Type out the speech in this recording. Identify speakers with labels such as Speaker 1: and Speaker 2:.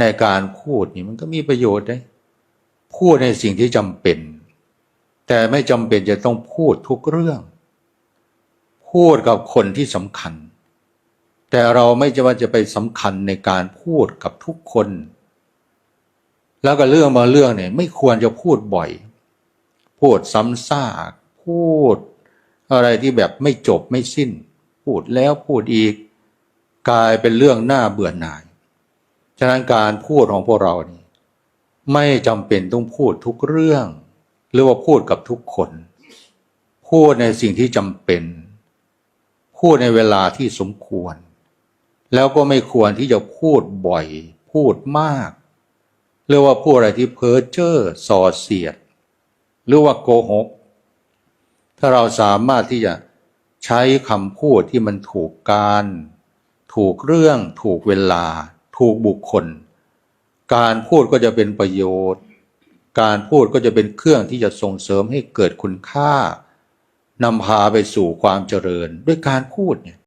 Speaker 1: ในการพูดนี่มันก็มีประโยชน์นะพูดในสิ่งที่จำเป็น แต่ไม่จำเป็นจะต้องพูดทุกเรื่อง พูดกับคนที่สำคัญ แต่เราไม่จะว่าจะไปสำคัญในการพูดกับทุกคน แล้วก็เรื่องบาเรื่องเนี่ยไม่ควรจะพูดบ่อย พูดซ้ำซากพูด อะไรที่แบบไม่จบไม่สิ้น พูดแล้วพูดอีก กลายเป็นเรื่องน่าเบื่อหน่าย ฉะนั้นการพูดของพวกเรานี่ไม่จำเป็นต้องพูดทุกเรื่อง หรือว่าพูดกับทุกคน พูดในสิ่งที่จำเป็น พูดในเวลาที่สมควร แล้วก็ไม่ควรที่จะพูดบ่อย พูดมากหรือว่าพูดอะไรที่เพ้อเจ้อส่อเสียด หรือว่าโกหก ถ้าเราสามารถที่จะใช้คำพูดที่มันถูกการ ถูกเรื่องถูกเวลา ถูกบุคคล การพูดก็จะเป็นประโยชน์ การพูดก็จะเป็นเครื่องที่จะส่งเสริมให้เกิดคุณค่านำพาไปสู่ความเจริญ ด้วยการพูดเนี่ย